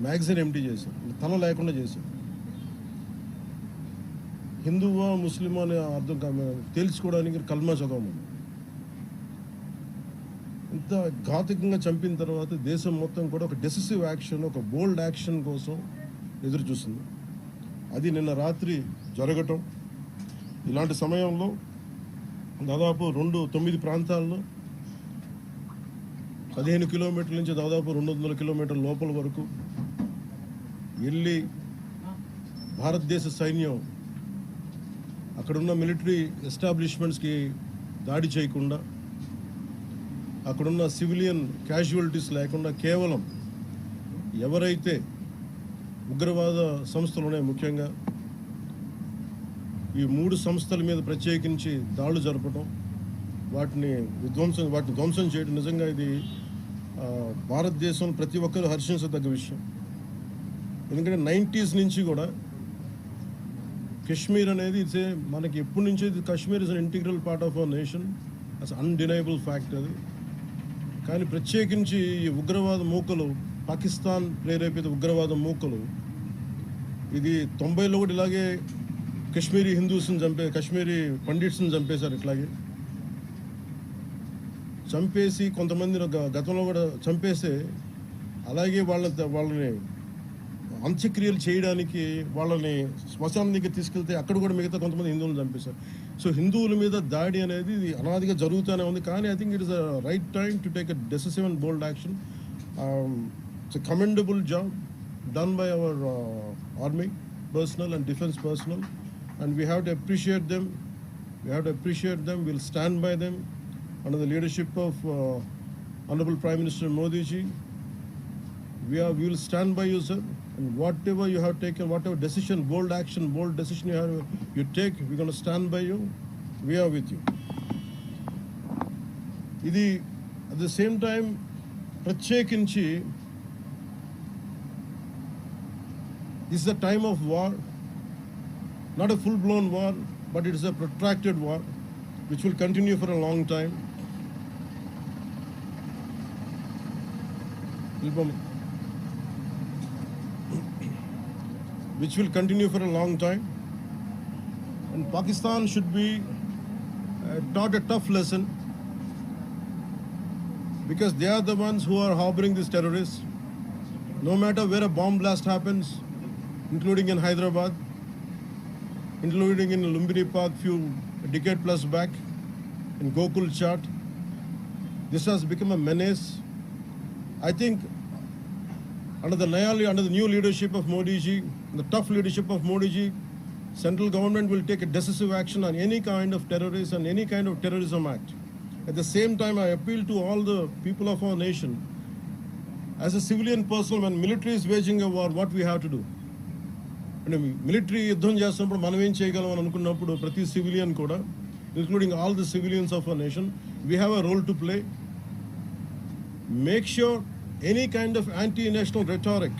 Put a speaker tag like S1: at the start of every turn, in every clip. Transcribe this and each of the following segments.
S1: Magazine empty చేశారు తల లేకుండా చేశారు హిందువా ముస్లిమా అనే అర్థం కా- తేల్చుకోవడానికి కల్మా చదవమని ఇంత ఘాతికంగా చంపిన తర్వాత దేశం మొత్తం కూడా ఒక డెసిసివ్ యాక్షన్ ఒక బోల్డ్ యాక్షన్ కోసం ఎదురు చూస్తుంది అది నిన్న రాత్రి జరగటం. ఇలాంటి సమయంలో దాదాపు రెండు తొమ్మిది ప్రాంతాల్లో పదిహేను కిలోమీటర్ల నుంచి దాదాపు రెండు వందల కిలోమీటర్ల లోపల వరకు వెళ్ళి భారతదేశ సైన్యం అక్కడున్న మిలిటరీ ఎస్టాబ్లిష్మెంట్స్కి దాడి చేయకుండా అక్కడున్న సివిలియన్ క్యాజువాలిటీస్ లేకుండా కేవలం ఎవరైతే ఉగ్రవాద సంస్థలు ఉన్నాయి ముఖ్యంగా ఈ మూడు సంస్థల మీద ప్రత్యేకించి దాడులు జరపడం వాటిని విధ్వంసం వాటిని ధ్వంసం చేయడం నిజంగా ఇది భారతదేశం ప్రతి ఒక్కరూ హర్షించదగ్గ విషయం. ఎందుకంటే నైంటీస్ నుంచి కూడా కశ్మీర్ అనేది ఇట్స్ ఏ మనకి ఎప్పటి నుంచి ఇది Kashmir is an integral part of our nation. As undeniable fact అది. కానీ ప్రత్యేకించి ఈ ఉగ్రవాద మూకలు పాకిస్తాన్ ప్రేరేపిత ఉగ్రవాద మూకలు ఇది తొంభైలో కూడా ఇలాగే కశ్మీరీ హిందూస్ని చంపే కశ్మీరీ పండిట్స్ని చంపేశారు ఇట్లాగే. చంపేసి కొంతమంది గతంలో కూడా చంపేస్తే అలాగే వాళ్ళ వాళ్ళని అంత్యక్రియలు చేయడానికి వాళ్ళని శ్మశానం దగ్గర తీసుకెళ్తే అక్కడ కూడా మిగతా కొంతమంది హిందువులను చంపేశారు. సో హిందువుల మీద దాడి అనేది అనాదిగా జరుగుతూనే ఉంది. కానీ I think it is a right time to take a decisive and bold action it's commendable job done by our army personnel and defence personnel and we have to appreciate them we have to appreciate them will stand by them under the leadership of honourable prime minister Modi ji Modi are We are we will stand by you, sir. And whatever you have taken, whatever decision, bold action, bold decision you have you take, we're going to stand by you. We are with you. ఇది at the same time ప్రత్యేకించి this the time of war not a full blown war, but it is a protracted war which will continue for a long Which will continue for a long time. And Pakistan should be uh, taught a tough lesson because they are the ones who are harboring these terrorists. No matter where a bomb blast happens, including in Hyderabad, including in Lumbini Park few a decade plus back, in Gokul Chat. This has become a menace. I think under the under the new leadership of Modi ji, the tough leadership of Modi ji, central government will take a decisive action on any kind of terrorism and any kind of terrorism act. At the same time, I appeal to all the people of our nation. As a civilian person, when military is waging a war, what we have to do? అంటే military యుద్ధం చేస్తున్నప్పుడు మనం ఏం చేయగలం అని అనుకున్నప్పుడు ప్రతి civilian కూడా including all the civilians of a nation we have a role to play make sure any kind of anti national rhetoric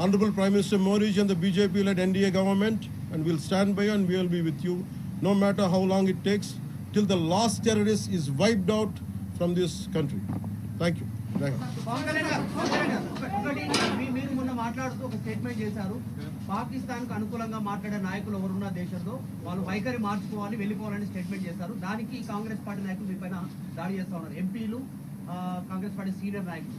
S1: Honorable Prime Minister Modi and the BJP-led NDA government, and we'll stand by you and we will be with you, no matter how long it takes, till the last terrorist is wiped out from this country. Thank you. Thank you.
S2: Pawan Kalyan గారు, పవన్ కళ్యాణ్ గారు, ఒక- ఒకటి మీ- మీరు మొన్న మాట్లాడుతూ ఒక statement చేశారు పాకిస్తాన్ కు అనుకూలంగా మాట్లాడే నాయకులు ఎవరున్న దేశంలో వాళ్ళు వైఖరి మార్చుకోవాలి వెళ్ళిపోవాలని స్టేట్మెంట్ చేశారు దానికి కాంగ్రెస్ పార్టీ నాయకులు మీ పైన దాడి చేస్తా ఉన్నారు ఎంపీలు ఆ, కాంగ్రెస్ పార్టీ సీనియర్ నాయకులు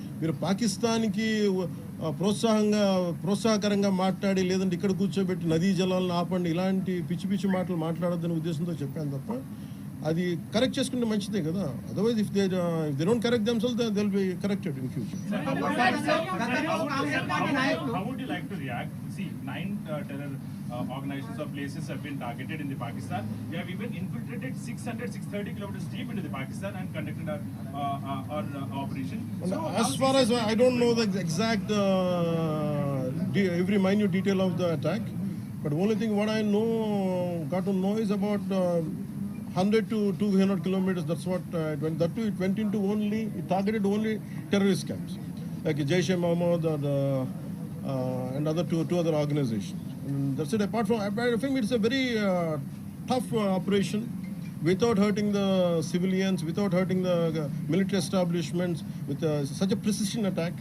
S1: మీరు పాకిస్తాన్కి ప్రోత్సాహంగా ప్రోత్సాహకరంగా మాట్లాడి లేదంటే ఇక్కడ కూర్చోబెట్టి నదీ జలాలను ఆపండి ఇలాంటి పిచ్చి పిచ్చి మాటలు మాట్లాడొద్దనే ఉద్దేశంతో చెప్పాను తప్ప అది కరెక్ట్ చేసుకుంటే మంచిదే కదా. Otherwise
S2: if they if they
S3: don't correct themselves they'll be corrected in future Uh, organizations or places have been targeted in the Pakistan. We have even infiltrated 600, 630 kilometers deep into the Pakistan and conducted our, uh, uh, uh our uh, operation.
S1: And
S3: So
S1: as far as I don't know the exact uh, de- every minute detail of the attack, but only thing what I know got to know is about uh, 100 to 200 kilometers. That's what uh, it went. That too, it went into only it targeted only terrorist camps like Jaish e Mohammed or the, uh, and other two two other organizations. And that's it. Apart from, I think it's a very uh, tough uh, operation without hurting the civilians, without hurting the uh, military establishments, with uh, such a precision attack,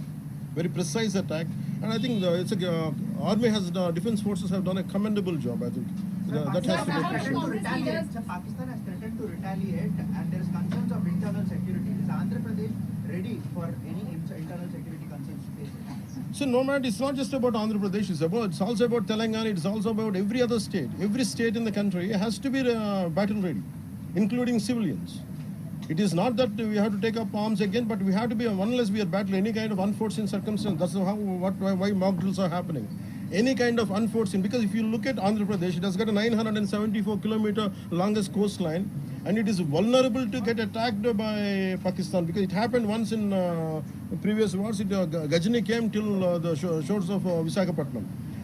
S1: very precise attack. And I think the, it's a, uh, army has, the defense forces have done a commendable job. I think that has to be
S2: Pakistan
S1: appreciated.
S2: has threatened to retaliate. Sir, Pakistan has threatened to retaliate and there is concerns of internal security. Is Andhra Pradesh ready for any internal security concerns to face it?
S1: So no matter, it's not just about Andhra Pradesh. It's about, it's also about Telangana. It's also about every other state. Every state in the country has to be uh, battle ready, including civilians. It is not that we have to take up arms again, but we have to be unless we are battling any kind of unforeseen circumstance. That's how what why, why mock drills are happening. Any kind of unforeseen because if you look at Andhra Pradesh, it has got a 974 kilometer longest coastline, and it is vulnerable to get attacked by Pakistan because it happened once in uh, previous wars. It, uh, Gajini came till uh, the shore- shores of uh, Visakhapatnam.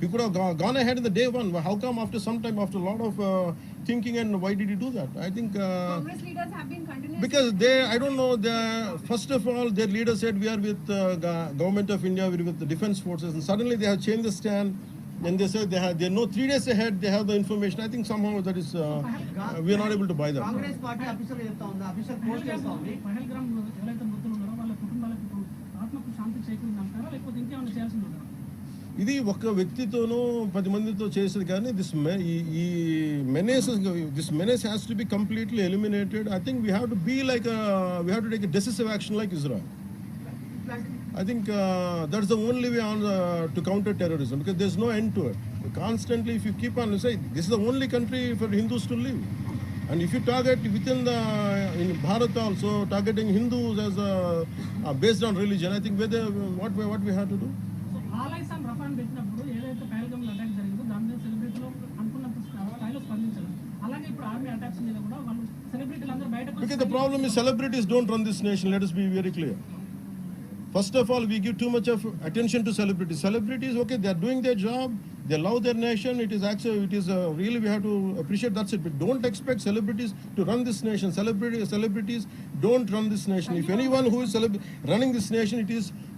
S1: You could have gone, gone ahead in the day one. How come after some time, after a lot of uh, thinking and why did you do that? I think... Uh,
S4: Congress leaders have been continuously...
S1: Because they, I don't know, first of all, their leader said we are with uh, government of India, we're with the defense forces. And suddenly they have changed the stand. And they said they have, they know three days ahead, they have the information. I think somehow that is, uh, we are not able to buy that.
S5: Congress party official, official post
S1: ఇది ఒక వ్యక్తితోనూ పది మందితో చేసేది కానీ this ఈ menace this menace has to be completely eliminated I think we have to be like we have to take decisive action like Israel I think uh, that's the only way on uh, to counter terrorism because there's no end to it. Constantly, if you keep on saying this is the only country for Hindus to live, and if you target within the in Bharat also targeting Hindus as a, uh, based on religion, I think whether what we, what we have to do.
S5: So ఆలైస్ and రఫాన్ పెట్టినప్పుడు ఏదైతే Pahalgam attack జరిగిందో దాని మీద సెలబ్రిటీలు అనుకున్నంత స్థాయిలో స్పందించారు అలాగే ఇప్పుడు ఆర్మీ అటాక్స్ మీద కూడా వాళ్ళు సెలబ్రిటీలు అందరూ బయటకు
S1: Because the problem is celebrities don't run this nation. Let us be very clear. First of all, we give too much of attention to celebrities. Celebrities, okay, they are doing their job. They love their nation. It is actually, it is uh, really we have to appreciate. That's it. But don't expect celebrities to run this nation. Celebrities, celebrities don't run this nation. If anyone who is celeb- running this nation, it is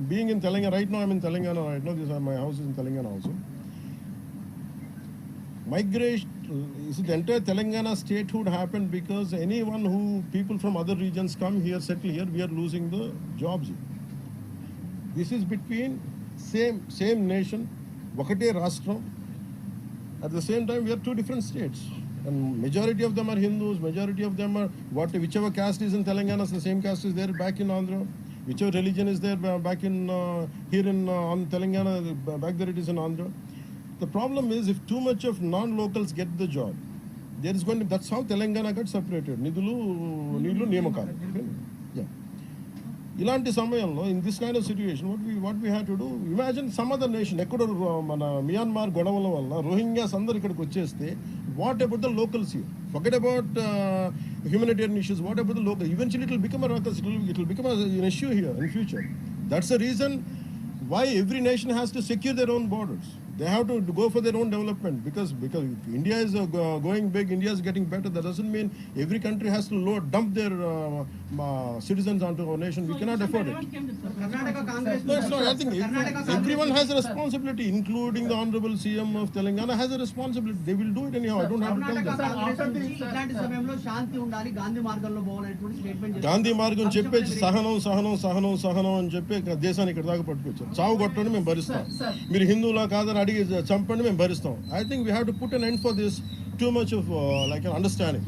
S1: being in Telangana, right now I'm in Telangana, right now this, my house is in Telangana also. Migration, is the entire Telangana statehood happened because anyone who, people from other regions come here, settle here, we are losing the jobs. This is between same, same nation, Vakate Rastram. At the same time, we are two different states. And majority of them are Hindus, majority of them are what, whichever caste is in Telangana, the same caste is there back in Andhra. Whichever religion is there back in uh, here in uh, on Telangana, back there it is in Andhra. The problem is if too much of non-locals get the job, there is going to that's how Telangana got separated. Nidulu, Nidulu, Niyamakalu. Yeah. ఇలాంటి సమయంలో in this kind of situation what we what we have to do imagine some other nation ఎక్కడో రో- మన Myanmar గొడవల వల్ల Rohingyas అందరు ఇక్కడికి వచ్చేస్తే what about the locals Forget about uh, humanitarian issues. What about the local? Eventually, it will become a ruckus. It will, it will become a, an issue here in future. That's the reason why every nation has to secure their own borders. they have to go for their own development because because India is uh, go- going big, India is getting better. That doesn't mean every country has to load, dump their uh, uh, citizens onto our nation. We cannot afford it.
S2: Karnataka Congress
S1: No, it's not. I think
S2: Karnataka
S1: every,
S2: Congress
S1: everyone has a responsibility, including the honorable CM of Telangana has a responsibility. They will do it anyhow. I don't have to tell
S2: Karnataka
S1: them.
S2: Congress నుంచి ఇట్లాంటి సమయంలో శాంతి ఉండాలి గాంధీ మార్గంలో పోవాలనేటువంటి statement
S1: Gandhi మార్గం చెప్పేసి సహనం సహనం సహనం సహనం అని చెప్పి ఇక్కడ దేశాన్ని ఇక్కడ దాకా పట్టుకొచ్చారు చావు కొట్టండి మేము భరిస్తాం మీరు హిందువులా కాదని అడిగి చంపండి మేము భరిస్తాం I think we have to put an end for this too much of like understanding